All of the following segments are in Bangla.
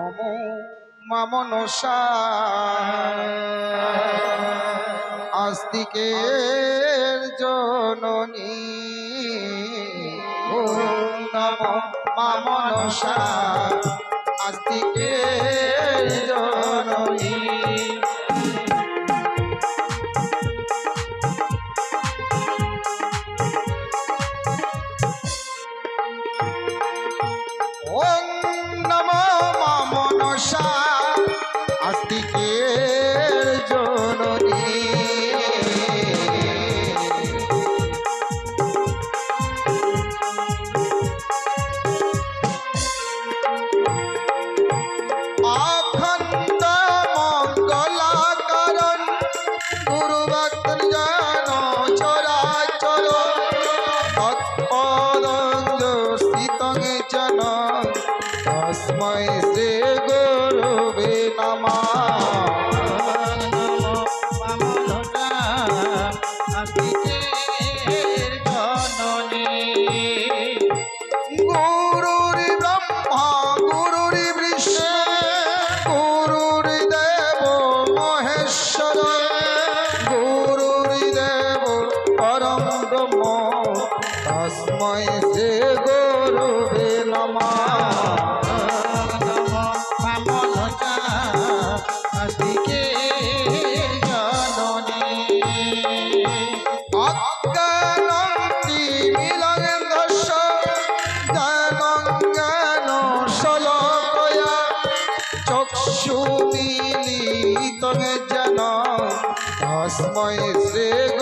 নমো মামনসা আস্তিকের জননী ও নমো মামনসা আস্তিকে জননী। সুমিলিত যেন তস্ময় শ্রী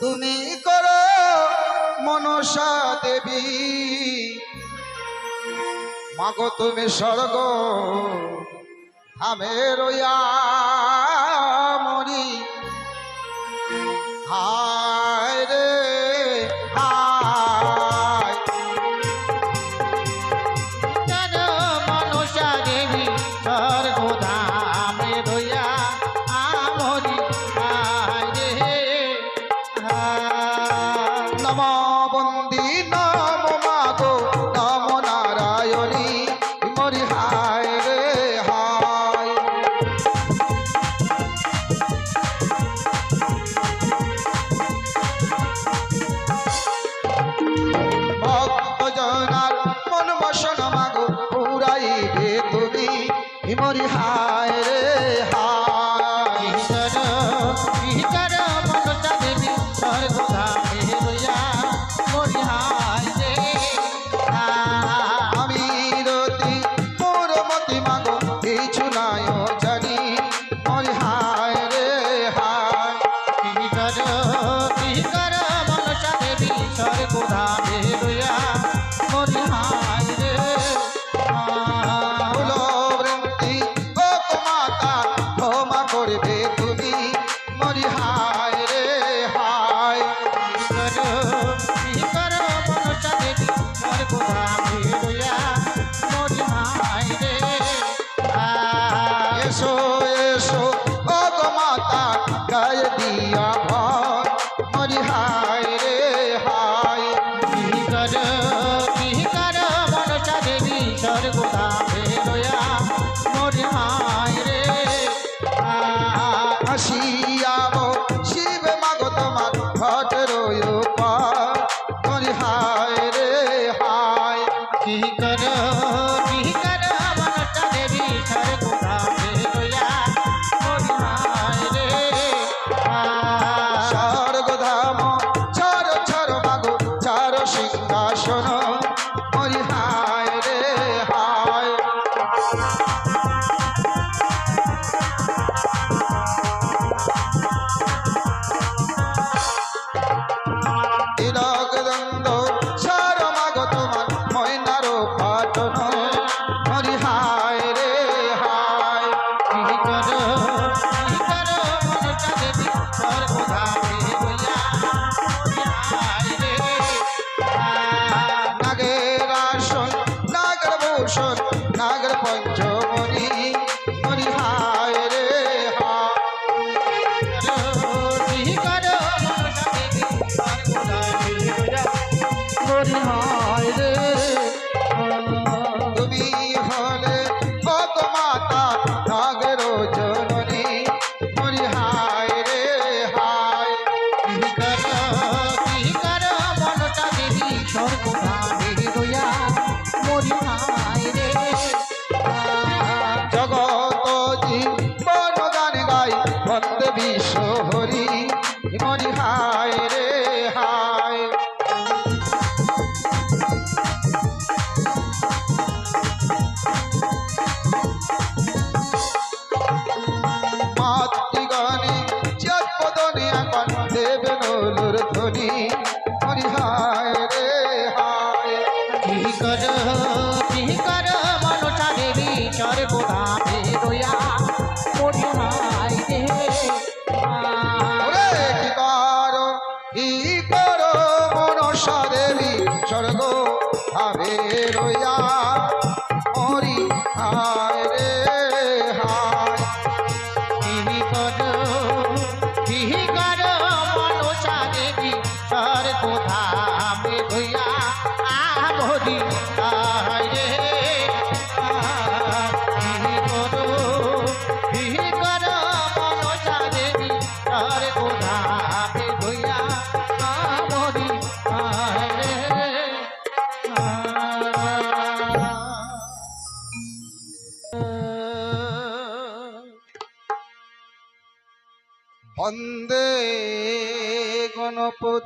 তুমি করো মনসা দেবী। মাগো তুমি স্বর্গ আমের মরি হা মরি হায় গায়ে দিয়া সোহরি মরিহা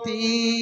প্রতি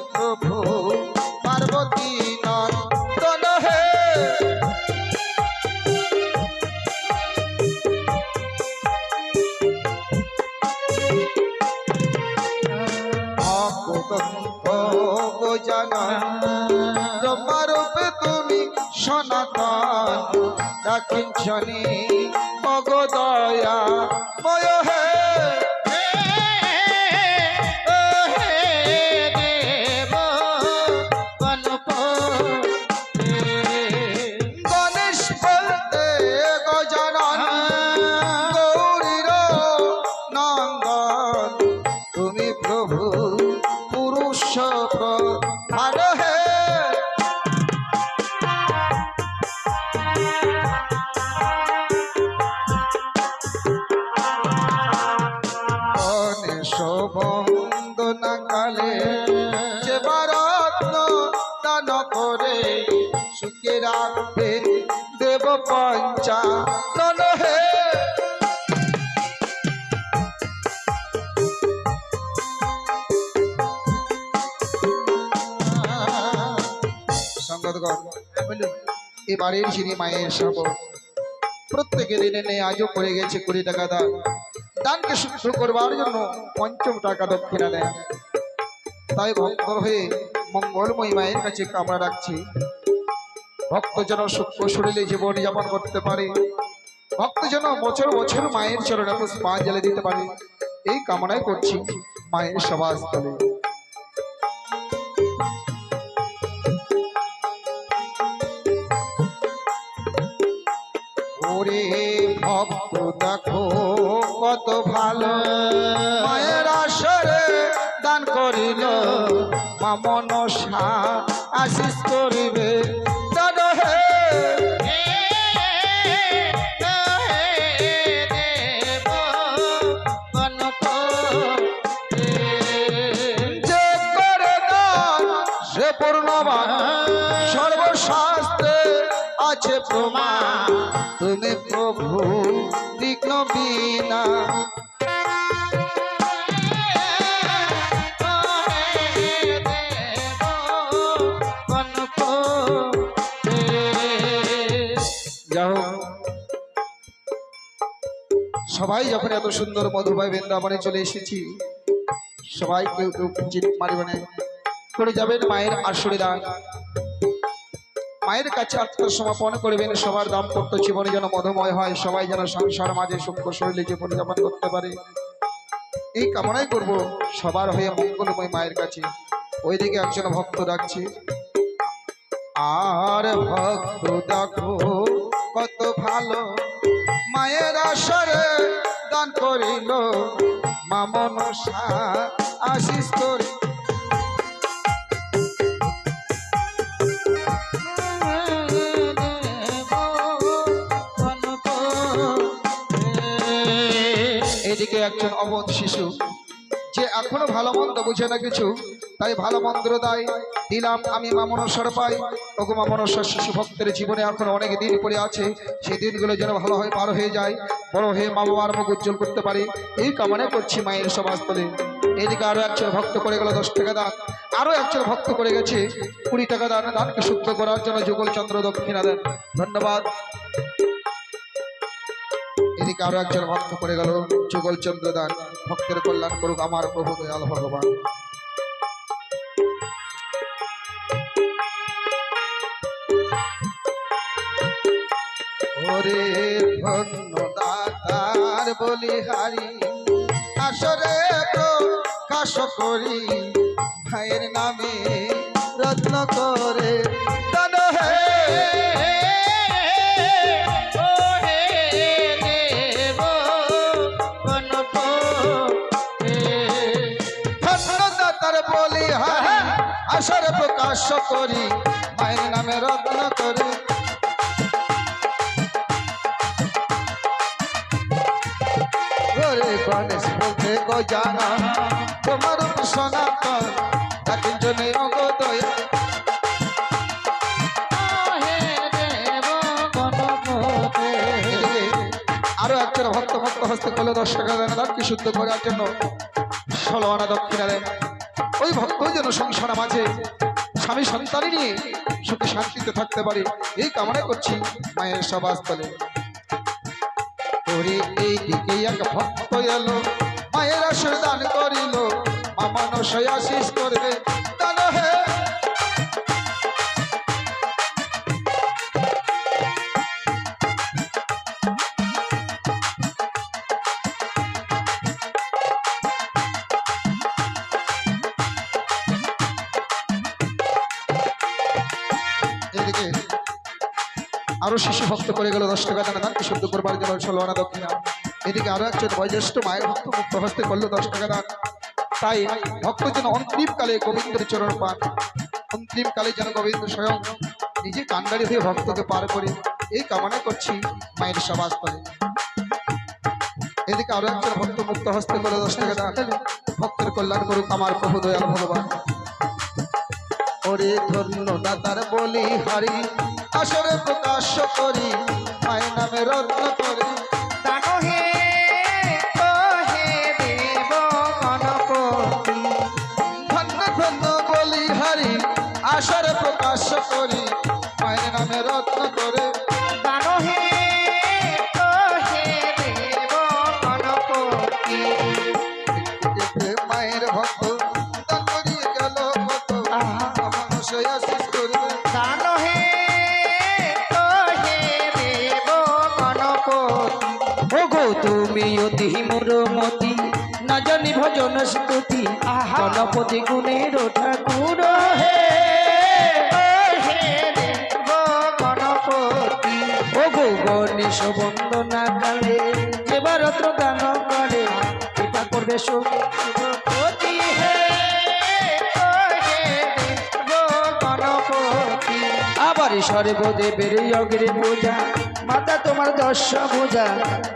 না কিঞ্চনি মগদয়া ময় বাড়ির যিনি মায়ের সব। প্রত্যেকে দিনে নেই আজও পড়ে গেছে কুড়ি টাকা দান। দানকে শুদ্ধ করবার জন্য পঞ্চম টাকা দক্ষিণা দেয় তাই ভক্ত হয়ে মঙ্গলময়ী মায়ের কাছে কামনা রাখছি। ভক্ত যেন সুখ শরীরে জীবন যাপন করতে পারে। ভক্ত যেন বছর বছর মায়ের চরণে পুষ্পাঞ্জলি দিতে পারে। এই কামনাই করছি মায়ের সভাস্থলে। ওরে ভক্ত দেখো কত ভালো। মায়ের আসরে দান করিল মা মনসা আশিস করিবে। আছে প্রমাণ। তুমি প্রভু বিঘ্ন বিনা সবাই যখন এত সুন্দর মধুবাই বৃন্দাবনে চলে এসেছি, সবাই কেউ কেউ চিত মারিবে না করে যাবেন মায়ের আসরে দান মায়ের কাছে আত্মসমর্পণ করবেন, সবার দাম্পত্য জীবনে যেন মধুময় হয়, সবাই যেন সংসার মাঝে সুখ শরীরে জীবনযাপন করতে পারে। এই কামনাই করব সবার হয়ে মঙ্গলময় মায়ের কাছে। ওইদিকে একজন ভক্ত ডাকছে, আর ভক্ত দেখো কত ভালো, মায়ের আসরে দান করিল, মা মনসা আশিস করি এদিকে একজন অবোধ শিশু, যে এখনও ভালো মন্দ বুঝে না কিছু, তাই ভালো মন্দ দায়, দিলাম আমি মামনস্বর পাই। ওগো মামনস্বর শিশু ভক্তের জীবনে এখন অনেক দিন পড়ে আছে, সেই দিনগুলো যেন ভালো হয়ে পার হয়ে যায়। বড় হয়ে মা বাবার মুখ উজ্জ্বল করতে পারে, এই কামনা করছি মায়ের সমাজতলে। এদিকে আরও একজন ভক্ত করে গেল দশ টাকা দান। আরও একজন ভক্ত করে গেছে কুড়ি টাকা দান। দানকে শুদ্ধ করার জন্য যুগল চন্দ্র দক্ষিণা দেন। ধন্যবাদ। এদিকে আরও একজন ভক্ত করে গেল, যুগল চন্দ্র দান ভক্তের কল্যাণ করুক আমার প্রভু দয়াল ভগবান। ওরে ধন্য বলিহারি আসরে তো কাশ করি, ভাইয়ের নামে রত্ন করে আসর করি মায়ের নামে রত্ন করি। গণেশ বলতে গো জানা তোমার সনাতন তাকে জনে অগো আরও একজন ভক্ত ভক্ত হস্তে করলে দশ টাকা দেন কি শুদ্ধ করার জন্য। ষোলো আনা দক্ষিণা দেন। ওই ভক্ত যেন সংসার মাঝে স্বামী সন্তানই নিয়ে সুখে শান্তিতে থাকতে পারে। এই কামনা করছি মায়ের সভাস্থলে। তোরে ভক্ত এলো, মায়ের আশীর্দান দান করিল মামানসয় আশিস করবে আরও শিশু ভক্ত করে গেল, দশ টাকা দানা দানকে শুদ্ধ করবার জন্য ষোলো আনা দক্ষিণা। এদিকে আরও একজন বয়োজ্যেষ্ঠ মায়ের ভক্ত মুক্ত হস্তে করল, দশ টাকা দান। তাই ভক্ত যেন অন্তিম কালে গোবিন্দের চরণ পান। অন্তিম কালে যেন গোবিন্দ স্বয়ং নিজে কান্ডারি হয়ে ভক্তকে পার করে এই কামনা করছি মায়ের সমাজ করে। এদিকে আরও একজন ভক্ত মুক্ত হস্তে করে দশ টাকা দান। ভক্তের কল্যাণ করুক আমার প্রভু দয়াল ভগবান। ওরে ধন্য বলি হারি আসরে প্রকাশ করি আয় নামে রত্ন করি। হে ও হে দেব গণপতি। ধন্য ধন্য বলি হারি আসরে স্তুতি গণপতি গুণের ঠাকুর। হে ও গণপতি। ওগো গণেশ বন্দনা কালে ভারত গান করে কৃপা করবে সুপতি হে ও আবার সর্বদেবের অগ্রে পূজা মাতা তোমার দশ পূজা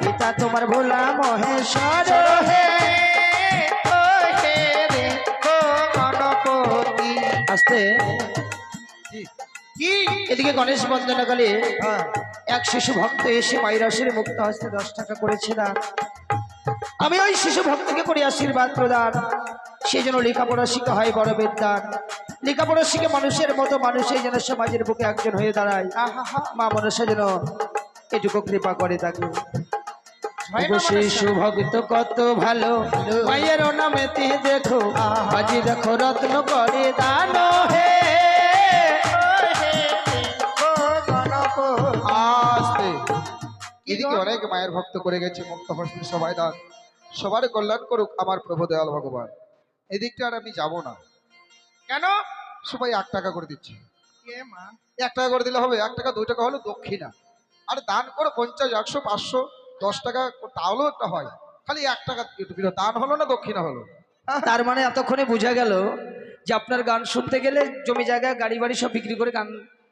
পিতা তোমার ভোলা মহেশ্বর। হে আস্তে এদিকে গণেশ বন্দনাকালে হ্যাঁ। এক শিশু ভক্ত এসে মাইরাসের মুক্ত হস্তে দশ টাকা করেছে দান। আমি ওই শিশু ভক্তকে করি আশীর্বাদ প্রদান। সে যেন লেখাপড়া শিখা হয় বড় বিদ্যান লেখাপড়া শিখে মানুষের মতো মানুষই যেন সমাজের বুকে একজন হয়ে দাঁড়ায়। মা মনসা যেন এটুকু কৃপা করে তাকে। ওগো শিশু ভক্ত কত ভালো। মায়ের নামেতে দেখো আজি দেখো রত্ন করে দান হে আস্তে। এদিকে অনেক মায়ের ভক্ত করে গেছে মুক্ত হস্তে সবাই দান। সবার কল্যাণ করুক আমার প্রভু দয়াল ভগবান। এদিকটা আর আমি যাব না। কেন? সবাই এক টাকা করে দিচ্ছে। এক টাকা করে দিলে হবে এক টাকা দুই টাকা হলো দক্ষিণা। আর দান করো পঞ্চাশ একশো পাঁচশো। দশ টাকা তাহলেও একটা হয়। খালি এক টাকা দিল। দান হলো না দক্ষিণা হলো? তার মানে এতক্ষণে বোঝা গেল যে আপনার গান শুনতে গেলে জমি জায়গায় গাড়ি বাড়ি সব বিক্রি করে গান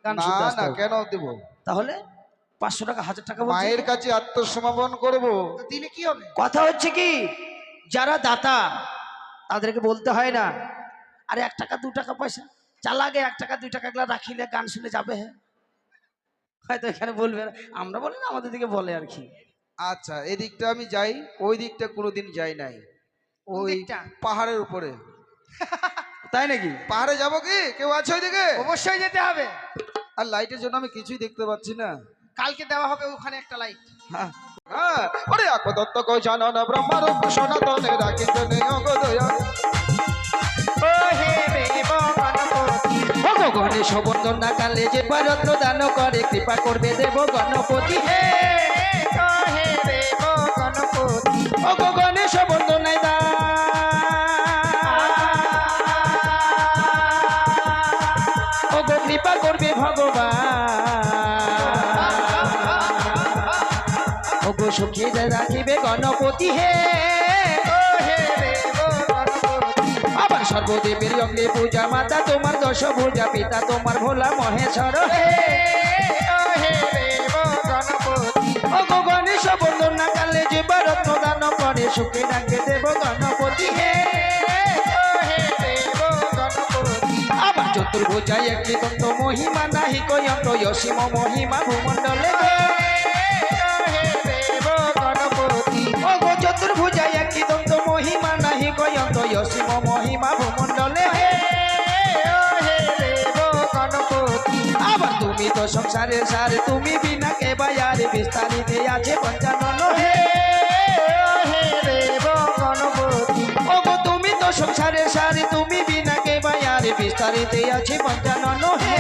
গান না না কেন দেবো? তাহলে পাঁচশো টাকা হাজার টাকা মায়ের কাছে আত্মসমাপন করব। দিলে কি হবে? কথা হচ্ছে কি যারা দাতা তাদেরকে বলতে হয় না আরে এক টাকা দু টাকা পয়সা চাল আগে এক টাকা দুই টাকা এগুলা রাখিলে গান শুনে যাবে হ্যাঁ হয়তো এখানে বলবে আমরা বলি না আমাদের দিকে বলে আর কি। আচ্ছা এদিকটা আমি যাই ওই দিকটা কোনোদিন যাই নাই। ওই পাহাড়ের উপরে। তাই নাকি? পাহাড়ে যাব কি? কেউ আছে ওইদিকে? অবশ্যই যেতে হবে। আর লাইটের জন্য আমি কিছুই দেখতে পাচ্ছি না। কালকে দেওয়া হবে ওখানে একটা লাইট। হ্যাঁ। আকো দত্ত জানো না ব্রহ্মারূপ সনাতনে রাখিত অগদয়া গণেশ বন্দনা কালে যে ভারত দান করে কৃপা করবে দেব গণপতি। হে সুখী রাখিবে গণপতি হে। আবার সর্বদেবের অঙ্গে পূজা মাতা, তোমার দশ পূজা পিতা, তোমার ভোলা মহেশ্বর হে। গণেশ বন্দনা কালে যে রত্ন দান করে, সুখে ডাকে দেব গণপতি হে। চতুর্ভুজায় একটি তন্ত্র মহিমা নাহি কয়ন্ত অসীম মহিমা ভূমণ্ডলে কয়ন্ত অসীম মহিমা ভূমণ্ডলে। হে আবার তুমি তো সংসারের সার তুমি বিনা কে বায়ার বিস্তারিত আছে পঞ্চানন। হে তুমি তো সংসারের সার তুমি বিনা কে বায়ার বিস্তারিত আছে পঞ্চানন। হে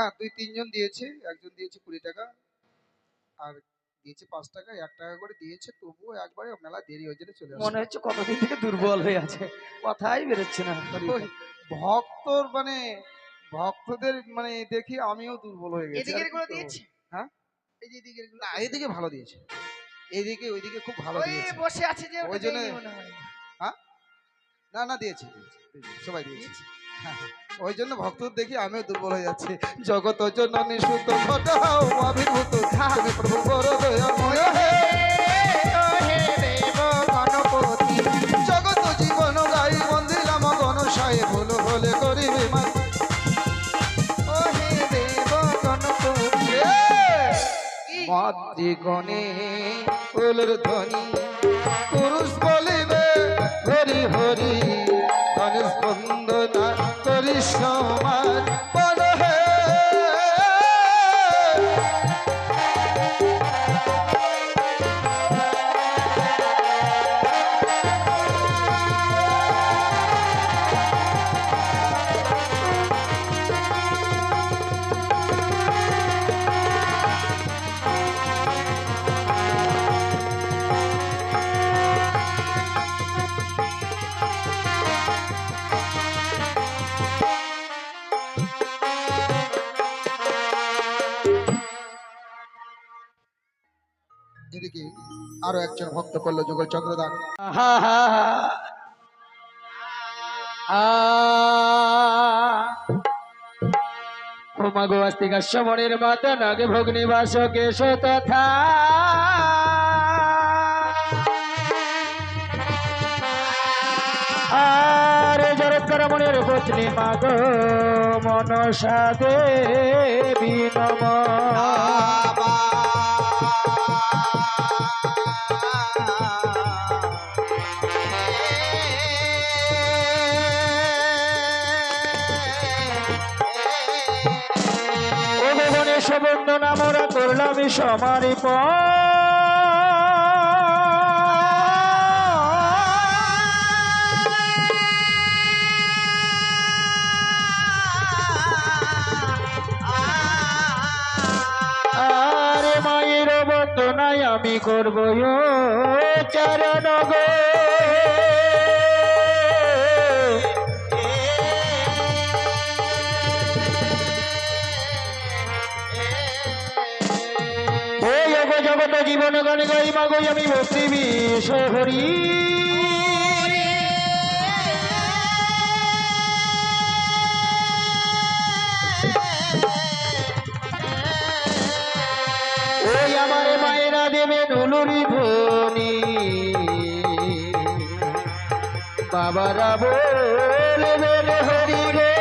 হ্যাঁ দুই তিনজন দিয়েছে একজন দিয়েছে কুড়ি টাকা আর দিয়েছে পাঁচ টাকা এক টাকা করে দিয়েছে তবুও একবারে মেলা দেরি হয়ে যেতে চলে মনে হচ্ছে কতদিন থেকে দুর্বল হয়ে আছে কথাই বেরোচ্ছে না। ভক্তর মানে ভক্তদের মানে দেখি আমিও দুর্বল হয়ে গেছি। আর কি করব? হ্যাঁ? এই যে দিকেরগুলো না এইদিকে ভালো দিয়েছে। এদিকে ওইদিকে খুব ভালো দিয়েছে। বসে আছে যে ওই জন্য হ্যাঁ? না না দিয়েছি দিয়েছি, দিয়েছি, সবাই দিয়েছি। ওই জন্য ভক্ত দেখি আমিও দুর্বল হয়ে যাচ্ছি। জগত জননী সুত ঘটাও আবির্ভূত। তুমি প্রভু বড় দয়াময় হে ও হে দেব জগত জীবন গাই বন্দিলাম গণসায় ভুল হলে করিবে মা মাতৃগণে ফুলের ধ্বনি পুরুষ বলিবে করি আরও একজন ভক্ত করল যুগল চন্দ্রদান মাগো আস্তিকা সমরের মাতা নাগে ভগ্নি বাস কেশ তথা। আর জরৎকর মনের পত্নী মাগো মনসা দেবী নম। গগনে সবন্দনা মোরা করলাম সমারিপ আরে মায়ের আমি করব চরণ গো জগত জীবন গান গাই মাগই আমি ভক্তি বিষ ওই আমার মায়েরা দেবে নুলুরি ধ্বনি। বাবারা বলবেন, হরি রে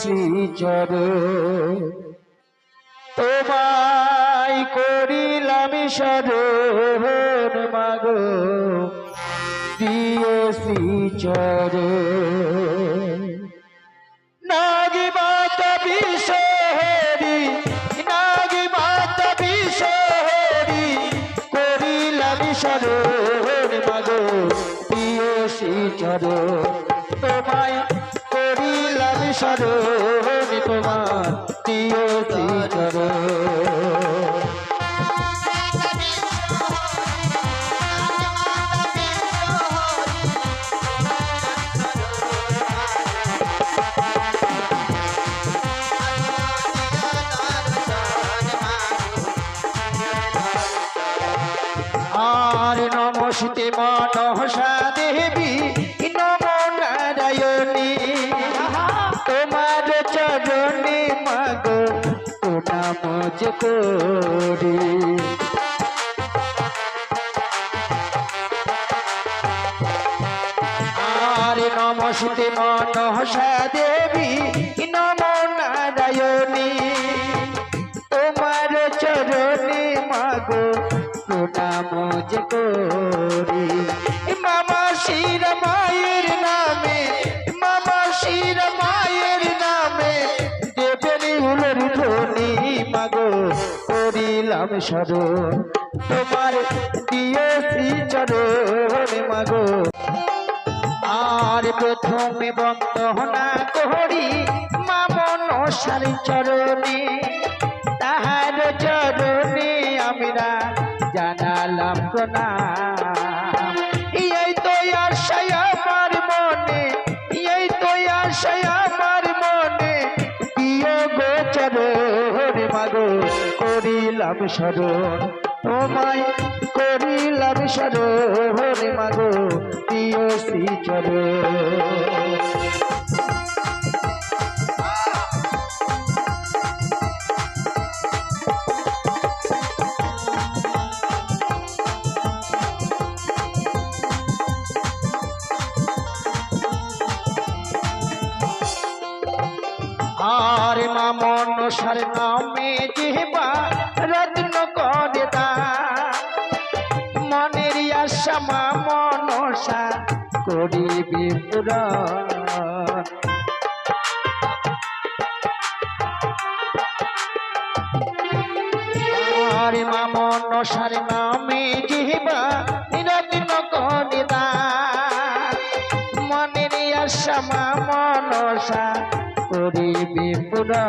শ্রীচর তোমায় করিলাম শরণ মাগো দিয়েছি শ্রীচর করিলাম করি আর নমস্তে মনসা দেবী নম নারায়ণী তোমার চরণে মাগো প্রণাম যে করি। মামা শির স্মরণ তোমার দিয়েছি মাগো। আর প্রথমে বন্দনা করি সারি চরণে, তাহার চরণে আমরা জানালাম প্রণাম। এই তো আশায় আমার মনে, এই তো আশায় আমার করিলাম স্মরণ তোমায় করিলাম স্মরণ মাগো প্রিয় আর মামন সার নামে করিবে পুরাণ আর মামন, সার নামে যেবা রত্ন করে দান মনের আশা মা মনসা করিবে পুরা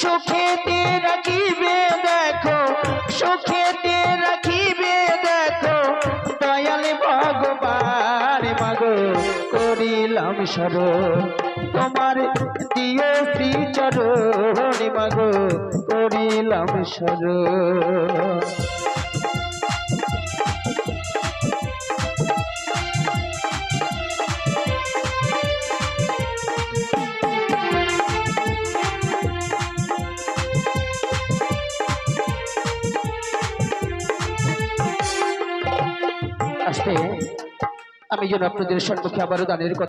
সুখেতে রাখিবে দেখো রাখিবে স্মরণ তোমার দিও শ্রী চরণ করিলাম আসতে আমি যেন আপনাদের সম্মুখে আবারও দানের কথা